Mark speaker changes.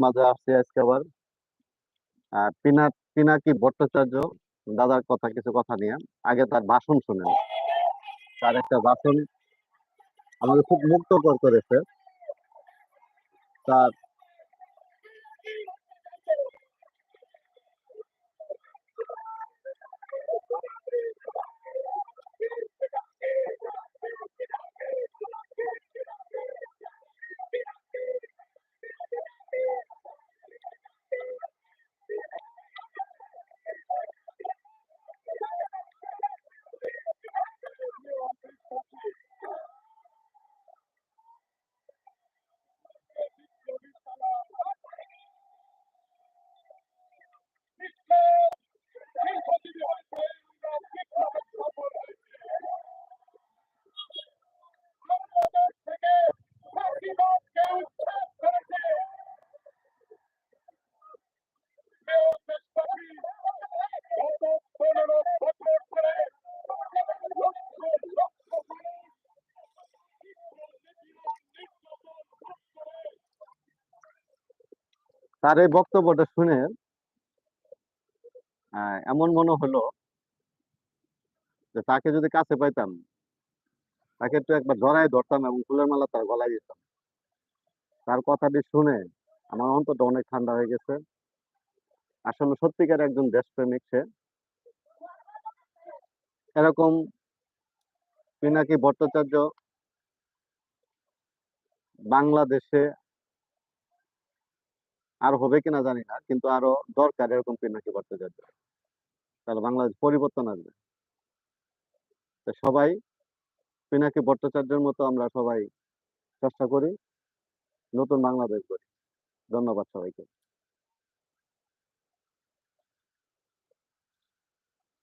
Speaker 1: মাঝে আসছি আজকে আবার। আর পিনা পিনাকি ভট্টাচার্য? দাদার কথা, কিছু কথা নিয়ে। আগে তার ভাষণ শুনেন তার একটা ভাষণ আমাকে খুব মুক্তকর করেছে। তার তার এই বক্তব্যটা শুনে আহ, এমন মনে হলো যে তাকে যদি কাছে পাইতাম তাকে একটু একবার জড়াই ধরতাম এবং ফুলের মালা তার গলায় দিতাম। তার কথাটি শুনে আমার অন্তরটা অনেক ঠান্ডা হয়ে গেছে। আসলে সত্যিকার একজন দেশপ্রেমিক সে। এরকম পিনাকি ভট্টাচার্য বাংলাদেশে আর হবে কিনা জানি না, কিন্তু আরও দরকার এরকম পিনাকি ভট্টাচার্য। তাহলে বাংলাদেশ পরিবর্তন আসবে। সবাই পিনাকি ভট্টাচার্যের মতো আমরা সবাই চেষ্টা করি, নতুন বাংলাদেশ গড়ি। ধন্যবাদ সবাইকে।